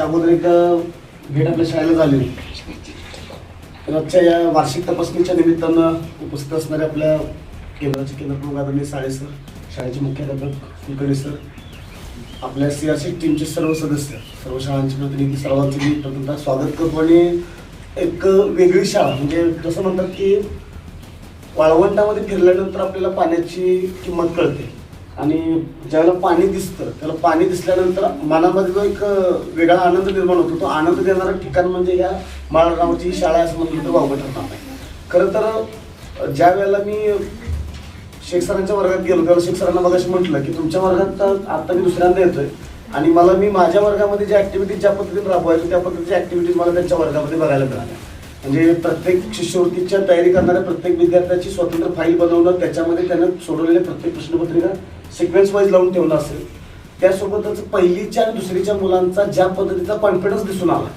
अगोदर एकदा भेट आपल्या शाळेला झाली तर आजच्या या वार्षिक तपासणीच्या निमित्तानं उपस्थित असणारे आपल्या केंद्राचे केंद्रप्रमुख आदरणीय साळे सर शाळेचे मुख्याध्यापक कुलकर्णी सर आपल्या सी आर सी टीमचे सर्व सदस्य सर्व शाळांचे प्रतिनिधी सर्वांचे मी प्रथमतः स्वागत करतो आणि एक वेगळी शाळा म्हणजे जसं म्हणतात की वाळवंटामध्ये फिरल्यानंतर आपल्याला पाण्याची किंमत कळते. आणि ज्यावेळेला पाणी दिसतं त्याला पाणी दिसल्यानंतर मनामध्ये जो एक वेगळा आनंद निर्माण होतो. तो आनंद देणारं ठिकाण म्हणजे या माळगावची ही शाळा असं म्हणलं तर वावगं ठरणार नाही खरं तर ज्या वेळेला मी शेख सरांच्या वर्गात गेलो त्यावेळेला शेख सरांना मगाशी म्हटलं की तुमच्या वर्गात तर आता मी दुसऱ्यांदा येतोय. आणि मला मी माझ्या वर्गामध्ये ज्या ॲक्टिव्हिटीज ज्या पद्धतीने राबवायचो त्या पद्धतीच्या ॲक्टिव्हिटीज मला त्यांच्या वर्गामध्ये बघायला मिळाल्या. म्हणजे प्रत्येक शिष्यवृत्तीच्या तयारी करणाऱ्या प्रत्येक विद्यार्थ्याची स्वतंत्र फाईल बनवणं त्याच्यामध्ये त्यानं सोडवलेल्या प्रत्येक प्रश्नपत्रिका सिक्वेन्स वाईज लावून ठेवणं असेल त्यासोबतच पहिलीच्या आणि दुसरीच्या मुलांचा ज्या पद्धतीचा कॉन्फिडन्स दिसून आला.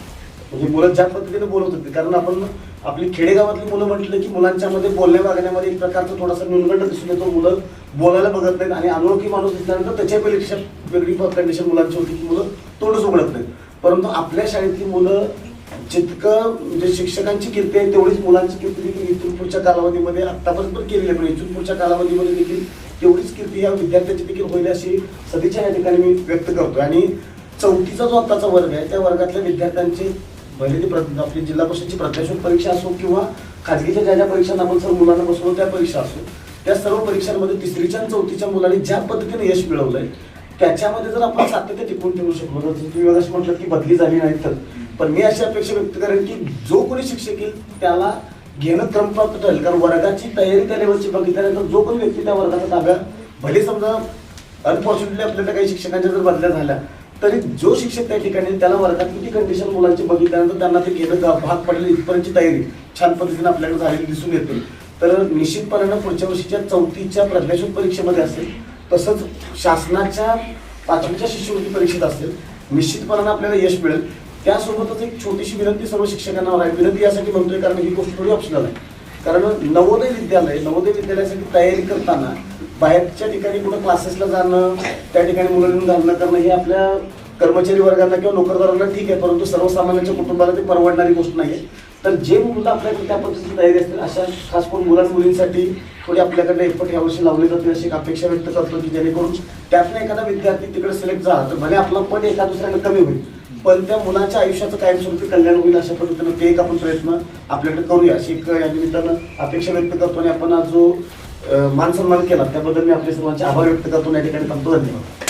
म्हणजे मुलं ज्या पद्धतीने बोलत होती कारण आपण आपली खेडेगावातली मुलं म्हटलं की मुलांच्यामध्ये बोलण्या वागण्यामध्ये एक प्रकारचा थोडासा न्यूनगंड दिसून येतो मुलं बोलायला बघत नाहीत आणि अनोळखी माणूस दिसल्यानंतर त्याच्यापेक्षा वेगळी कंडिशन मुलांची होती की मुलं तोंडच उघडत नाहीत. परंतु आपल्या शाळेतली मुलं जितकं म्हणजे शिक्षकांची कीर्ती आहे तेवढीच मुलांची कीर्ती देखील इथून पुढच्या कालावधीमध्ये आत्तापर्यंत पण केलेली आहे. पण इथून पुढच्या कालावधीमध्ये देखील तेवढीच कीर्ती या विद्यार्थ्याची देखील होईल अशी सदिच्छा या ठिकाणी मी व्यक्त करतो आणि चौथीचा जो आत्ताचा वर्ग आहे त्या वर्गातल्या विद्यार्थ्यांचे भले ती प्र- आपली जिल्हा परिषदची प्रत्याशोध परीक्षा असो किंवा खाजगीच्या ज्या ज्या परीक्षांना आपण सर्व मुलांना बसवलो त्या परीक्षा असो त्या सर्व परीक्षांमध्ये तिसरीच्या आणि चौथीच्या मुलांनी ज्या पद्धतीने यश मिळवलंय त्याच्यामध्ये जर आपण सातत्य टिकून ठेवू शकलो तर तुम्ही मगाशी म्हटलं की बदली झाली नाही तर. पण मी अशी अपेक्षा व्यक्त करेन की जो कोणी शिक्षक येईल त्याला घेणं क्रमप्राप्त ठरेल कारण वर्गाची तयारी त्या लेवलची बघितल्यानंतर जो कोणी व्यक्ती त्या वर्गाचा ताब्या भले समजा अनफॉर्च्युनेटली आपल्याला काही शिक्षकांच्या जर बदल्या झाल्या तरी जो शिक्षक त्या ठिकाणी त्याला वर्गात किती कंडिशन मुलांची बघितल्यानंतर त्यांना ते घेणं भाग पडलेली इथपर्यंतची तयारी. छान पद्धतीने आपल्याकडे झालेली दिसून येते. तर निश्चितपणानं पुढच्या वर्षीच्या चौथीच्या प्रज्ञाशोध परीक्षेमध्ये असेल तसंच शासनाच्या पाचवीच्या शिष्यवृत्ती परीक्षेत असेल निश्चितपणानं आपल्याला यश मिळेल. त्यासोबतच एक छोटीशी विनंती सर्व शिक्षकांना आहे. विनंती यासाठी म्हणतोय कारण ही गोष्ट थोडी ऑप्शनल आहे. कारण नवोदय विद्यालय नवोदय विद्यालयासाठी तयारी करताना बाहेरच्या ठिकाणी कुठं क्लासेसला जाणं त्या ठिकाणी मुलांनी घालणं करणं हे आपल्या कर्मचारी वर्गांना किंवा नोकरदारांना ठीक आहे. परंतु सर्वसामान्यांच्या कुटुंबाला ते परवडणारी गोष्ट नाही आहे तर जे मुलं आपल्याकडे त्या पद्धतीची तयारी असतील अशा खास करून मुलां मुलींसाठी थोडी आपल्याकडे एफर्ट यावर्षी लावले जाते अशी एक अपेक्षा व्यक्त करतो की जेणेकरून त्यातनं एखादा विद्यार्थी तिकडे सिलेक्ट झाला तर भले आपला पट एका दुसऱ्याकडे कमी होईल पण त्या मुलाच्या आयुष्याचं कायमस्वरूपी कल्याण होईल अशा पद्धतीनं ते एक आपण प्रयत्न आपल्याकडे करूया. अशी एक या निमित्तानं अपेक्षा व्यक्त करतो आणि आपण आज जो मान सन्मान केला त्याबद्दल मी आपल्या सर्वांचे आभार व्यक्त करतो. आणि या ठिकाणी थांबतो. धन्यवाद.